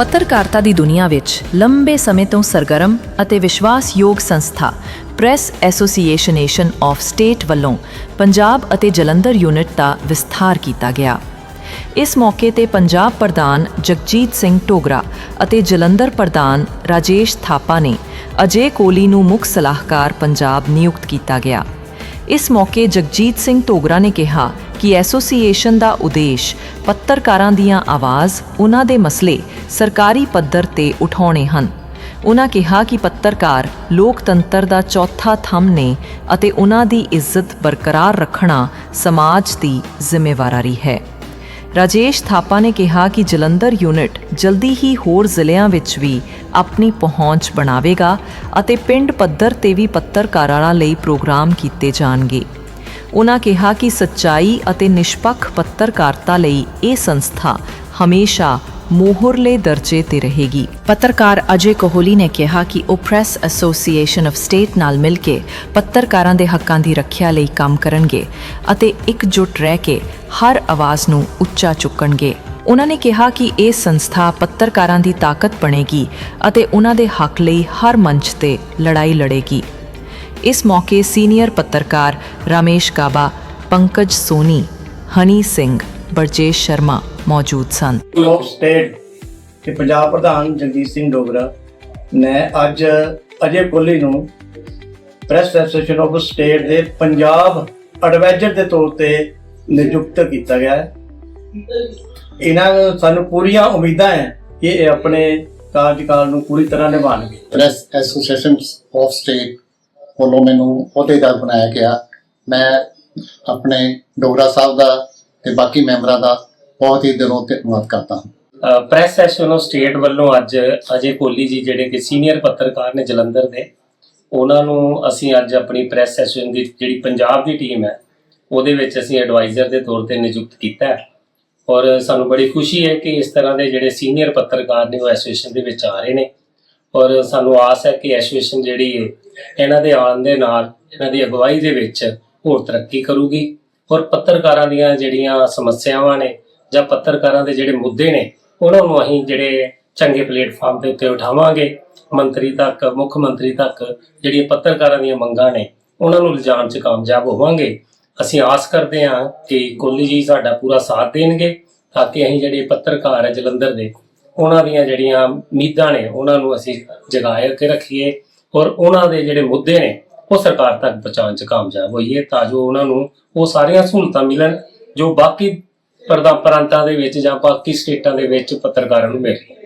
ਪੱਤਰਕਾਰਤਾ ਦੀ ਦੁਨੀਆ ਵਿੱਚ ਲੰਬੇ ਸਮੇਂ ਤੋਂ ਸਰਗਰਮ ਅਤੇ ਵਿਸ਼ਵਾਸਯੋਗ ਸੰਸਥਾ ਪ੍ਰੈਸ ਐਸੋਸੀਏਸ਼ਨ ਆਫ ਸਟੇਟ ਵੱਲੋਂ ਪੰਜਾਬ ਅਤੇ ਜਲੰਧਰ ਯੂਨਿਟ ਦਾ ਵਿਸਥਾਰ ਕੀਤਾ ਗਿਆ। ਇਸ ਮੌਕੇ ਤੇ ਪੰਜਾਬ ਪ੍ਰਧਾਨ ਜਗਜੀਤ ਸਿੰਘ ਟੋਗਰਾ ਅਤੇ ਜਲੰਧਰ ਪ੍ਰਧਾਨ ਰਾਜੇਸ਼ ਥਾਪਾ ਨੇ ਅਜੇ ਕੋਲੀ ਨੂੰ ਮੁੱਖ ਸਲਾਹਕਾਰ ਪੰਜਾਬ ਨਿਯੁਕਤ ਕੀਤਾ ਗਿਆ। ਇਸ ਮੌਕੇ ਜਗਜੀਤ ਸਿੰਘ ਟੋਗਰਾ ਨੇ ਕਿਹਾ ਕਿ ਐਸੋਸੀਏਸ਼ਨ ਦਾ ਉਦੇਸ਼? ਪੱਤਰਕਾਰਾਂ ਦੀਆਂ ਆਵਾਜ਼, ਉਹਨਾਂ ਦੇ ਮਸਲੇ, ਸਰਕਾਰੀ ਪੱਧਰ ਤੇ ਉਠਾਉਣੇ ਹਨ। ਉਹਨਾਂ ਕਿਹਾ ਕਿ ਪੱਤਰਕਾਰ ਲੋਕਤੰਤਰ ਦਾ ਚੌਥਾ ਥੰਮ ਨੇ ਅਤੇ ਉਹਨਾਂ ਦੀ ਇੱਜ਼ਤ ਬਰਕਰਾਰ ਰੱਖਣਾ ਸਮਾਜ ਦੀ ਜ਼ਿੰਮੇਵਾਰੀ ਹੈ। ਰਾਜੇਸ਼ ਥਾਪਾ ਨੇ ਕਿਹਾ ਕਿ ਜਲੰਧਰ ਯੂਨਿਟ ਜਲਦੀ ਹੀ ਹੋਰ ਜ਼ਿਲ੍ਹਿਆਂ ਵਿੱਚ ਵੀ ਆਪਣੀ ਪਹੁੰਚ ਬਣਾਵੇਗਾ ਅਤੇ ਪਿੰਡ ਪੱਧਰ ਤੇ ਵੀ ਪੱਤਰਕਾਰਾਂ ਲਈ ਪ੍ਰੋਗਰਾਮ ਕੀਤੇ ਜਾਣਗੇ। ਉਹਨਾਂ ਕਿਹਾ ਕਿ ਸੱਚਾਈ ਅਤੇ ਨਿਸ਼ਪੱਖ ਪੱਤਰਕਾਰਤਾ ਲਈ ਇਹ ਸੰਸਥਾ ਹਮੇਸ਼ਾ ਮੋਹਰਲੇ ਦਰਜੇ ਤੇ ਰਹੇਗੀ। ਪੱਤਰਕਾਰ ਅਜੇ ਕੋਹਲੀ ਨੇ ਕਿਹਾ ਕਿ ਉਹ ਪ੍ਰੈਸ ਐਸੋਸੀਏਸ਼ਨ ਆਫ ਸਟੇਟ ਨਾਲ ਮਿਲ ਕੇ ਪੱਤਰਕਾਰਾਂ ਦੇ ਹੱਕਾਂ ਦੀ ਰੱਖਿਆ ਲਈ ਕੰਮ ਕਰਨਗੇ ਅਤੇ ਇਕਜੁੱਟ ਰਹਿ ਕੇ ਹਰ ਆਵਾਜ਼ ਨੂੰ ਉੱਚਾ ਚੁੱਕਣਗੇ। ਉਹਨਾਂ ਨੇ ਕਿਹਾ ਕਿ ਇਹ ਸੰਸਥਾ ਪੱਤਰਕਾਰਾਂ ਦੀ ਤਾਕਤ ਬਣੇਗੀ ਅਤੇ ਉਹਨਾਂ ਦੇ ਹੱਕ ਲਈ ਹਰ ਮੰਚ ਤੇ ਲੜਾਈ ਲੜੇਗੀ। ਇਸ ਮੌਕੇ ਸੀਨੀਅਰ ਪੱਤਰਕਾਰ ਰਮੇਸ਼ ਕਾਬਾ ਪੰਕਜ ਸੋਨੀ ਹਨੀ ਸਿੰਘ ਬਰਜੇਸ਼ ਸ਼ਰਮਾ ਮੌਜੂਦ ਸਨ। ਆਫ ਸਟੇਟ ਤੇ ਪੰਜਾਬ ਪ੍ਰਧਾਨ ਜਗਜੀਤ ਸਿੰਘ ਡੋਗਰਾ ਨੇ ਅੱਜ ਅਜੇ ਕੋਹਲੀ ਨੂੰ ਪ੍ਰੈਸ ਐਸੋਸੀਏਸ਼ਨ ਆਫ ਸਟੇਟ ਦੇ ਪੰਜਾਬ ਐਡਵਾਈਜ਼ਰ ਦੇ ਤੌਰ ਤੇ ਨਿਯੁਕਤ ਕੀਤਾ ਗਿਆ ਹੈ। ਇਹਨਾਂ ਨੂੰ ਸਾਨੂੰ ਪੂਰੀਆਂ ਉਮੀਦਾਂ ਹੈ ਕਿ ਇਹ ਆਪਣੇ ਕਾਰਜਕਾਲ ਨੂੰ ਪੂਰੀ ਤਰ੍ਹਾਂ ਨਿਭਾਉਣਗੇ। ਪ੍ਰੈਸ ਐਸੋਸੀਏਸ਼ਨ ਆਫ ਸਟੇਟ ਵੱਲੋਂ ਮੈਨੂੰ ਅਹੁਦੇਦਾਰ ਬਣਾਇਆ ਗਿਆ। ਮੈਂ ਆਪਣੇ ਡੋਗਰਾ ਸਾਹਿਬ ਦਾ ਤੇ ਬਾਕੀ ਮੈਂਬਰਾਂ ਦਾ ਬਹੁਤ ਹੀ ਦਿਲੋਂ ਧੰਨਵਾਦ ਕਰਦਾ ਹਾਂ। ਪ੍ਰੈਸ ਸੈਸ਼ਨ ਆਫ ਸਟੇਟ ਵੱਲੋਂ ਅੱਜ ਅਜੇ ਕੋਹਲੀ ਜੀ ਜਿਹੜੇ ਕਿ ਸੀਨੀਅਰ ਪੱਤਰਕਾਰ ਨੇ ਜਲੰਧਰ ਦੇ, ਉਹਨਾਂ ਨੂੰ ਅਸੀਂ ਅੱਜ ਆਪਣੀ ਪ੍ਰੈਸ ਐਸੋਸੀਏਸ਼ਨ ਦੀ ਜਿਹੜੀ ਪੰਜਾਬ ਦੀ ਟੀਮ ਹੈ, ਉਹਦੇ ਵਿੱਚ ਅਸੀਂ ਐਡਵਾਈਜ਼ਰ ਦੇ ਤੌਰ ਤੇ ਨਿਯੁਕਤ ਕੀਤਾ ਹੈ। ਔਰ ਸਾਨੂੰ ਬੜੀ ਖੁਸ਼ੀ ਹੈ ਕਿ ਇਸ ਤਰ੍ਹਾਂ ਦੇ ਜਿਹੜੇ ਸੀਨੀਅਰ ਪੱਤਰਕਾਰ ਨੇ ਉਹ ਐਸੋਸੀਏਸ਼ਨ ਦੇ ਵਿੱਚ ਆ ਰਹੇ ਨੇ। ਔਰ ਸਾਨੂੰ ਆਸ ਹੈ ਕਿ ਐਸੋਸੀਏਸ਼ਨ ਜਿਹੜੀ ਹੈ ਇਹਨਾਂ ਦੇ ਆਉਣ ਦੇ ਨਾਲ, ਇਹਨਾਂ ਦੀ ਅਗਵਾਈ ਦੇ ਵਿੱਚ ਹੋਰ ਤਰੱਕੀ ਕਰੂਗੀ। ਔਰ ਪੱਤਰਕਾਰਾਂ ਦੀਆਂ ਜਿਹੜੀਆਂ ਸਮੱਸਿਆਵਾਂ ਨੇ ਜਾਂ ਪੱਤਰਕਾਰਾਂ ਦੇ ਜਿਹੜੇ ਮੁੱਦੇ ਨੇ, ਉਹਨਾਂ ਨੂੰ ਅਸੀਂ ਜਿਹੜੇ ਚੰਗੇ ਪਲੇਟਫਾਰਮ ਦੇ ਉੱਤੇ ਉਠਾਵਾਂਗੇ। ਮੰਤਰੀ ਤੱਕ, ਮੁੱਖ ਮੰਤਰੀ ਤੱਕ ਜਿਹੜੀਆਂ ਪੱਤਰਕਾਰਾਂ ਦੀਆਂ ਮੰਗਾਂ ਨੇ, ਉਹਨਾਂ ਨੂੰ ਲਿਜਾਣ 'ਚ ਕਾਮਯਾਬ ਹੋਵਾਂਗੇ। ਅਸੀਂ ਆਸ ਕਰਦੇ ਹਾਂ ਕਿ ਕੋਹਲੀ ਜੀ ਸਾਡਾ ਪੂਰਾ ਸਾਥ ਦੇਣਗੇ, ਤਾਂ ਕਿ ਅਸੀਂ ਜਿਹੜੇ ਪੱਤਰਕਾਰ ਹੈ ਜਲੰਧਰ ਦੇ ਉਹਨਾਂ ਦੀਆਂ ਜਿਹੜੀਆਂ ਉਮੀਦਾਂ ਨੇ, ਉਹਨਾਂ ਨੂੰ ਅਸੀਂ ਜਗਾਏ ਕੇ ਰੱਖੀਏ। ਔਰ ਉਹਨਾਂ ਦੇ ਜਿਹੜੇ ਮੁੱਦੇ ਨੇ, ਉਹ ਸਰਕਾਰ ਤੱਕ ਪਹੁੰਚਾਉਣ 'ਚ ਕਾਮਯਾਬ ਹੋਈਏ ਤਾਂ ਜੋ ਉਹਨਾਂ ਨੂੰ ਉਹ ਸਾਰੀਆਂ ਸਹੂਲਤਾਂ ਮਿਲਣ, ਜੋ ਬਾਕੀ ਪ੍ਰਦਾ ਪ੍ਰਾਂਤਾਂ ਦੇ ਵਿੱਚ ਜਾਂ ਬਾਕੀ ਸਟੇਟਾਂ ਦੇ ਵਿੱਚ ਪੱਤਰਕਾਰਾਂ ਨੂੰ ਮਿਲ ਰਹੀਆਂ